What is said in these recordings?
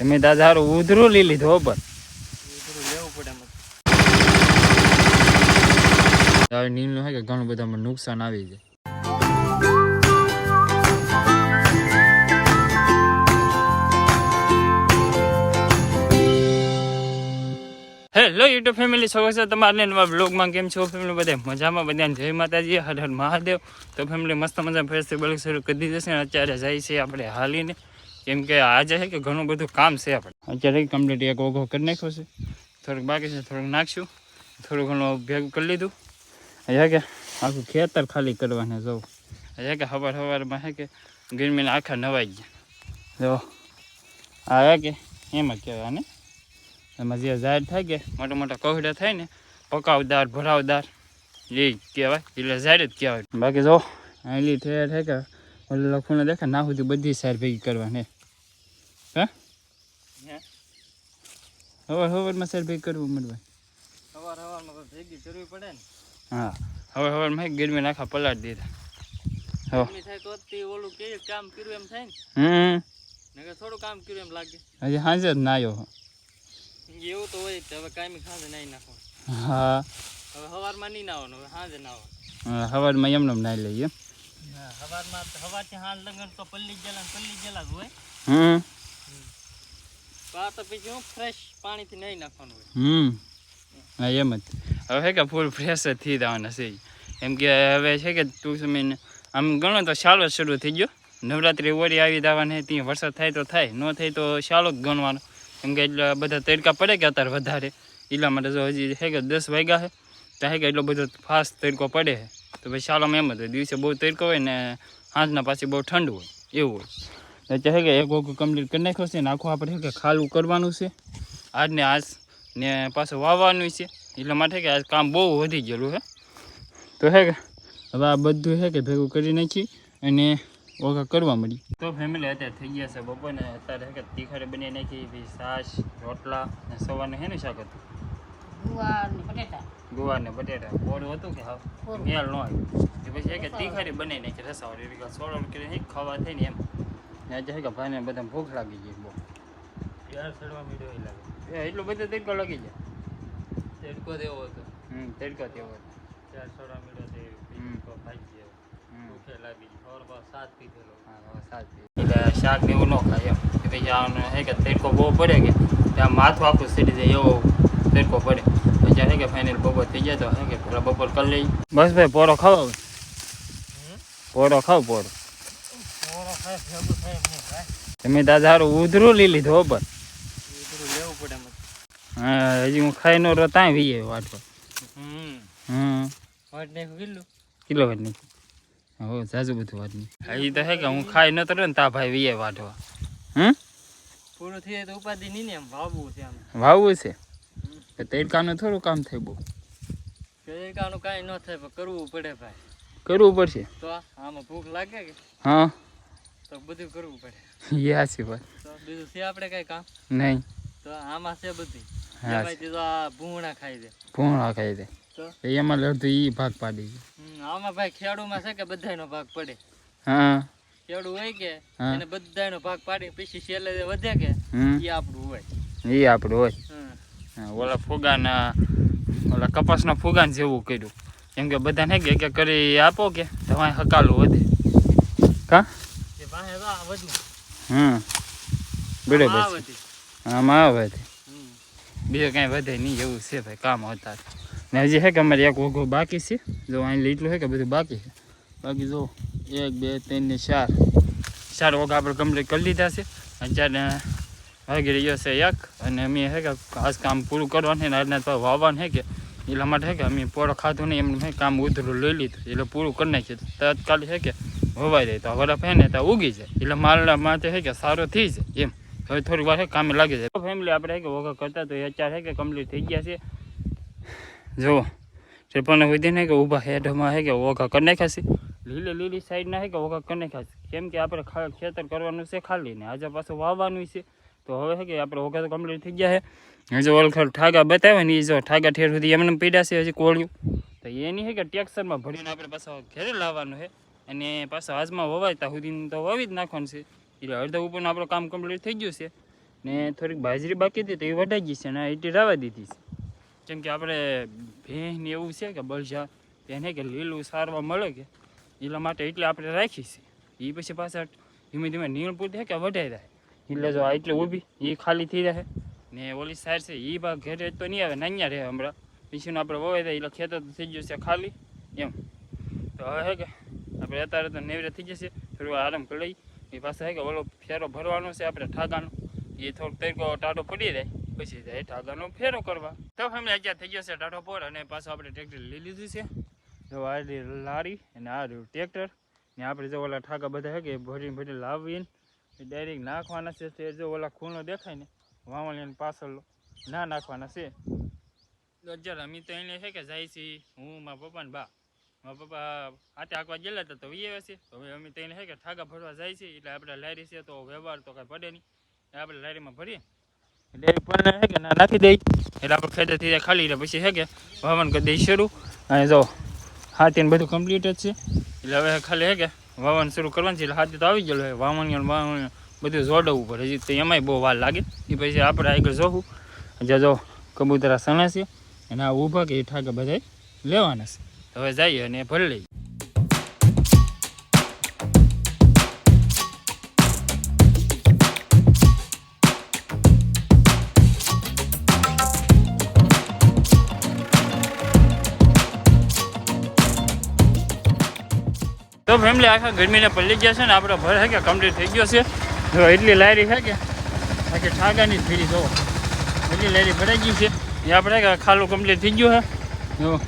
તમે દાદા હારું ઉધરું લઈ લીધો ઉપર હવે નીલનું હે કે ઘણું બધામાં નુકસાન આવી જાય. હેલો યુટ્યુબ ફેમિલી સ્વાગત છે તમારને નવા બ્લોગમાં કેમ છો ફેમિલી બધા મજામાં? બધાને જય માતાજી. હર હર મહાદેવ. તો ફેમિલી મસ્ત મજા ફેસ્ટિવલ શરૂ કરી દીધી છે અત્યારે જાય છે આપણે હાલીને. કેમ કે આજે છે કે ઘણું બધું કામ છે આપણે. અત્યારે કમ્પ્લીટ એક ઓઘો કરી નાખ્યો છે. થોડુંક બાકી છે, થોડુંક નાખશું. થોડું ઘણું ભેગું કરી લીધું. અહીંયા કે આખું ખેતર ખાલી કરવાને જવું અહીંયા કે સવાર સવારમાં હે કે ગરમીને આખા નવાઈ ગયા. જો, આ હે કે એમાં કહેવાય, ને? એમાં જે ઝાડ થાય કે મોટા મોટા કવડા થાય ને, પકાવદાર, ભરાવદાર, એ કહેવાય. એટલે ઝાડ જ કહેવાય. બાકી જો આટલી ઠેર થાય કે ઓલું લખુને દેખા ના સુધી બધી સાર ભેગી કરવાની. હે? હવાર હવારમાં સર ભેગ કરવું મળવા સવાર હવારમાં ભેગી કરવી પડે ને. હા હવે હવારમાં ગરમી નાખા પલાટ દીધા ગરમી થાય તો તે ઓલું કે કામ કર્યું એમ થાય ને. હમ. નકર થોડું કામ કર્યું એમ લાગે. હજી જ ના આવ્યો એવું તો હોય હવે કાયમી ખાંજે નહીં નાખો હા. હવે સવારમાં નહીં નાવાનું હવે સાંજે નાવાનું હવારમાં એમને એમ નાઈ લઈએ. હા સવારમાં સવારથી લગન તો પલ્લી ગયેલા ને પલ્લી ગયેલા જ હોય. હમ. તો હું એમ જ. હવે કે ફૂલ ફ્રેશ જ થઈ જવાના છે. એમ કે હવે છે કે ટૂંક સમયને આમ ગણો તો જ શરૂ થઈ ગયો. નવરાત્રિ ઓળી આવી જવાની ત્યાં વરસાદ થાય તો થાય, ન થાય તો શાલો જ ગણવાનો. કેમ કે એટલે બધા તડકા પડે કે અત્યારે વધારે. એટલા માટે જો હજી છે કે દસ વાગ્યા છે તો હે કે એટલો બધો ફાસ્ટ તડકો પડે છે તો પછી શાલામાં એમ જ હોય, દિવસે બહુ તડકો હોય ને સાંજના પાછી બહુ ઠંડુ હોય, એવું હોય. એટલે છે કે એક વખત કમ્પ્લીટ કરી નાખ્યો છે ને આખું આપણે કે ખાલું કરવાનું છે. આજ ને આજ ને પાછું વાવવાનું છે. એટલા માટે કે આજ કામ બહુ વધી ગયેલું છે તો હે કે હવે આ બધું છે કે ભેગું કરી નાખી અને વગા કરવા મળી તો ફેમિલી અત્યારે થઈ ગયા છે બપોરને અત્યારે હે કે તીખારી બની નાખી પછી છાશ રોટલા ને હે હેનું શાક હતું? ગુવાર ને બટેટા. ગુવાર ને બટેટા. કોરું હતું કે હા. મેળ ન આવ્યું. પછી હે કે તીખારી બનાવી નાખી રસાવાળી સોળો કરીને ખાવા થાય ને એમ. ને આજે છે કે ભાઈને બધા ભૂખ લાગી ગઈ બહુ. યાર ચડવા મીડો એ લાગે. એ એટલો બધો તડકો લાગી જાય. તડકો દેવો હતો. હમ તડકો તેવો ચાર ચડવા મીડો તે હમ. તો ભાઈ ગયો હમ. ભૂખે લાગી સવારમાં સાત પીધેલો એટલે શાક ને એવું ન ખાય એમ. કે પછી આને હે કે તડકો બહુ પડે કે ત્યાં માથું આખું સીડી જાય એવો તડકો પડે. પછી હે કે ફાઇનલ બપોર થઈ જાય તો હે કે પેલા બપોર કરી લઈ બસ ભાઈ પોરો ખાવ હવે. પોરો ખાવ પોરો મોરો ખાય ભેગું થાય એમ નહીં ભાઈ તમે દાદા હારું ઉધરું લઈ લીધું પણ લેવું પડે હા હજી હું ખાઈ નો રહો ત્યાં વીએ વાટવા. હમ. હમ. વાટ નાખ્યું કેટલું? કિલો વાત નહીં હો જાજુ બધું વાત નહીં હજી તો હે કે હું ખાઈ નતો રહ્યો ને તા ભાઈ વીએ વાટવા. હમ? પૂરું થઈ જાય તો ઉપાધિ નહીં ને એમ વાવવું છે આમ. વાવવું છે? કે તડકાનું થોડું કામ થાય બહુ. કેકાનું કાંઈ ન થાય પણ કરવું પડે ભાઈ. કરવું પડશે. તો આમાં ભૂખ લાગે કે? હા. તો બધું કરવું પડે. વાત તો બીજું છે આપણે કઈ કામ? નહીં. તો આમાં છે બધી. એમાંથી તો આ ભૂંગળા ખાઈ દે. ભૂંગળા ખાઈ દે. તો? એમાં અડધું ઈ ભાગ પાડી છે આમાં ભાઈ ખેડૂમાં છે કે બધાયનો ભાગ પડે? હા. ખેડૂ હોય કે એને બધાયનો ભાગ પાડી પછી છેલ્લે વધે કે એ આપણું હોય. એ આપણું હોય. ઓલા ફુગાના ઓલા કપાસના ફુગાન જેવું કર્યું. કેમ કે બધાને કે કે કરી આપો કે તમારે હકાલું વધે. કા? એ વાહે તો આ વધુ હમ બરાબર આ છે વધી. આમાં આ વધે હમ. બીજું કાંઈ વધે નહીં એવું છે ભાઈ કામ હતા ને હજી છે કે અમારે એક ઓઘો બાકી છે? જો અહીં એટલું છે કે બધું બાકી છે? બાકી જો એક બે ત્રણ ને ચાર. ચાર ઓઘા આપણે કમ્પ્લીટ કરી લીધા છે. અત્યારે વાગી રહ્યો છે એક અને અમે છે કે આજ કામ પૂરું કરવાનું છે ને આજના તો વાવવાનું છે કે એટલા માટે કે અમે પોળો ખાધું નહીં એમને કામ ઉધરું લઈ લીધું એટલે પૂરું કરી નાખ્યું તત્કાલ છે કે હોવાઈ જાય તો વરફ હે ને તો ઉગી જાય એટલે માલના માટે છે કે સારો થઈ જાય એમ હવે થોડીક વાર કામે લાગી જાય ફેમિલી આપણે કે વગર કરતા તો એ અત્યારે છે કે કમ્પ્લીટ થઈ ગયા છે જુઓ ત્રેપન સુધી ને કે ઊભા હેડમાં છે કે ઓઘા કરી નાખ્યા છે લીલી લીલી સાઈડના છે કે ઓઘા કરી નાખ્યા છે કેમ કે આપણે ખેતર કરવાનું છે ખાલી ને આજે પાછું વાવવાનું છે તો હવે છે કે આપણે ઓઘા તો કમ્પ્લીટ થઈ ગયા છે હજુ ઓલખર ઠાગા બતાવે ને એ જો ઠાગા ઠેર સુધી એમને પીડ્યા છે હજી કોળિયું. તો એની છે કે ટેક્સરમાં ભરીને આપણે પાછા ઘેરે લાવવાનું છે અને પાછા હાથમાં વવાય સુધી તો વાવી જ નાખવાનું છે. એટલે અડધા ઉપરનું આપણું કામ કમ્પ્લીટ થઈ ગયું છે. ને થોડીક બાજરી બાકી હતી તો એ વઢાઈ ગઈ છે અને એટી રાવા દીધી છે. કેમ કે આપણે ભેંસ ને એવું છે કે બળજા, એને કે લીલું સારવા મળે કે એટલા માટે એટલે આપણે રાખી છે. એ પછી પાછા ધીમે ધીમે નીણ પૂરતી કે વઢાઈ રહે એટલે જો આ એટલે ઊભી એ ખાલી થઈ રહે ને ઓલી સાઈડ છે એ ભાગ ઘરે તો નહીં આવે નાન્યા રહે હમણાં. પછીનું આપણે વવાઈ થાય એટલે ખેતર તો થઈ ગયું છે ખાલી એમ. તો હવે હે કે આપણે અત્યારે તો નેવરે થઈ જશે થોડું આરામ કરી લઈ એ પાસે હે કે ઓલો ફેરો ભરવાનો છે આપણે ઠાગાનો. એ થોડોક તરીકો ટાટો પડી જાય પછી જાય ઠાગાનો ફેરો કરવા. તો હમણાં અત્યારે થઈ જશે ટાટો પર અને પાછો આપણે ટ્રેક્ટર લઈ લીધું છે. જો આ લારી અને આ ટ્રેક્ટર ને આપણે જો ઓલા ઠાકા બધા હે કે ભરીને ભરી લાવીને ડાયરેક્ટ નાખવાના છે, તે જો ઓલા ખૂણો દેખાય ને વાવણીને પાછળ ના નાખવાના છે. અત્યારે અમે તો એને છે કે જાય છે, હું, મારા પપ્પા ને બા. મારા પપ્પા હાથે આંકવા ગયેલા હતા, તો વી છે. હવે અમે તો એને છે કે ઠાકા ભરવા જાય છે, એટલે આપણે લારી છે તો વ્યવહાર તો કાંઈ પડે નહીં. આપણે લારીમાં ભરીએ. એટલે પણ છે કે ના નાખી દઈ એટલે આપણે ખેતર થઈ જાય ખાલી રહે, પછી છે કે વાવણ કરી દઈ શરૂ. અને જો હાથી ને બધું કમ્પ્લીટ જ છે. એટલે હવે ખાલી છે કે વાવણ શરૂ કરવાનું છે એટલે હાથે તો આવી ગયેલો હોય વાવણ વાવણ બધું જોડવું પડે. હજી તો એમાંય બહુ વાર લાગે. એ પછી આપણે આગળ જોવું જ્યાં જો કબૂતરા સણા અને આ ઊભા કે ઠાકા બધા લેવાના છે. હવે જઈએ અને ભરી લઈએ. તો ફેમિલી આખા ગરમીને પલ્લી ગયા છે ને આપણે ભર હે કે કમ્પ્લીટ થઈ ગયો છે. જો એટલી લારી છે કે, બાકી ઠાગાની ફેરી જોવો. એટલી લારી ભરાઈ ગઈ છે. એ આપણે ખાલું કમ્પ્લીટ થઈ ગયું છે જો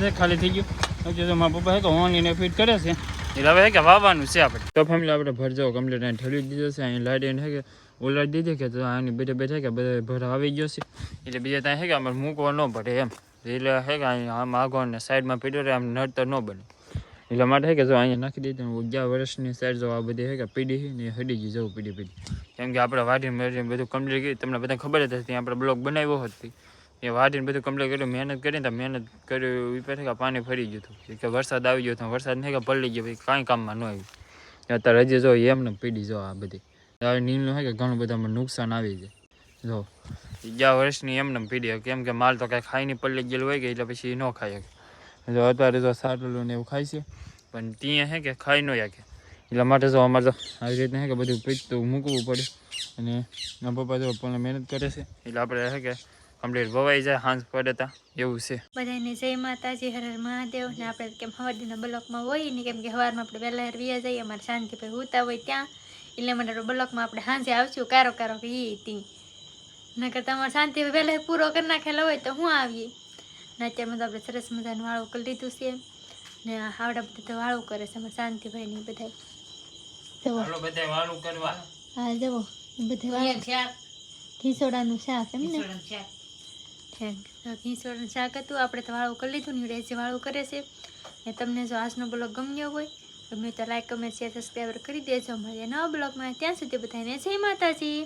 છે ખાલી થઈ ગયું. હજુ તો મારા પપ્પા હે કે ઓનલીને ફિટ કરે છે. એટલે હવે હે કે વાવવાનું છે આપણે. તો ફેમિલી આપણે ભરજો કમ્પ્લીટ અહીં ઠેલી દીધો છે અહીં લાઈટ હે કે ઓલાડી દીધી કે તો આની બેઠે બેઠા કે બધા ભર આવી ગયો છે. એટલે બીજા ત્યાં હે કે અમારે મૂકવા ન પડે એમ. એટલે હે કે અહીં આમ આગળ ને સાઈડમાં પીડ્યો આમ નડતર ન બને. એટલા માટે હે કે જો અહીંયા નાખી દીધી ને અગિયાર વર્ષની સાઈડ જો આ બધી હે કે પીડી છે ને એ હડી ગઈ જવું પીડી પીડી કેમ કે આપણે વાઢીને વાઢીને બધું કમ્પ્લીટ કરી તમને બધા ખબર જ હશે ત્યાં આપણે બ્લોક બનાવ્યો હતો એ વાઢીને બધું કમ્પ્લીટ કર્યું મહેનત કરીને તો મહેનત કર્યું એ પછી કે પાણી ફરી ગયું હતું કે વરસાદ આવી ગયો હતો વરસાદ નહીં કે પલળી ગયો પછી કાંઈ કામમાં ન આવ્યું અત્યારે હજી જો એમને પીડી જો આ બધી હવે નીલનું હે કે ઘણું બધામાં નુકસાન આવી જાય જો અગિયાર વર્ષની એમને પીડી કેમ કે માલ તો કાંઈ ખાઈને પલળી ગયેલું હોય કે એટલે પછી એ ન ખાઈ શકે જો અત્યારે જો સાટલું ને એવું ખાય છે. પણ ત્યાં હે કે ખાઈ ન શકે એટલા માટે જો અમારે તો આવી રીતના હે કે બધું પીતું મૂકવું પડે. અને મારા પપ્પા જો પણ મહેનત કરે છે. એટલે આપણે હે કે કમ્પ્લીટ ભવાઈ જાય હાંસ પડે તા, એવું છે. બધાને જય માતાજી, હર હર મહાદેવ. ને આપણે કેમ હવારદીના બ્લોકમાં હોય ને કેમ કે હવારમાં આપણે વહેલા હરવિયા જઈએ, અમારે શાંતિભાઈ હોતા હોય ત્યાં. એટલે માટે બ્લોકમાં આપણે સાંજે આવશું, કારો કારો કે ઈ તી. નકર તમારે શાંતિ વહેલા પૂરો કરી નાખેલો હોય તો હું આવીએ. ને અત્યારમાં તો આપણે સરસ મજાનું વાળું કરી લીધું છે. ને હાવડા બધા તો વાળું કરે છે અમારા શાંતિભાઈ ને બધા જવો બધા વાળું કરવા. હા જવો બધા શાક ખીસોડાનું શાક એમ ને? તો ઘીસોળનું શાક હતું. આપણે તો વાળું કરી લીધું ને રેજી વાળું કરે છે. ને તમને જો આજનો બ્લોગ ગમ્યો હોય ગમ્યો તો લાઈક કમેન્ટ શેર સબસ્ક્રાઈબર કરી દેજો. અમારે નવા બ્લોગમાં ત્યાં સુધી બધાને જય માતાજી.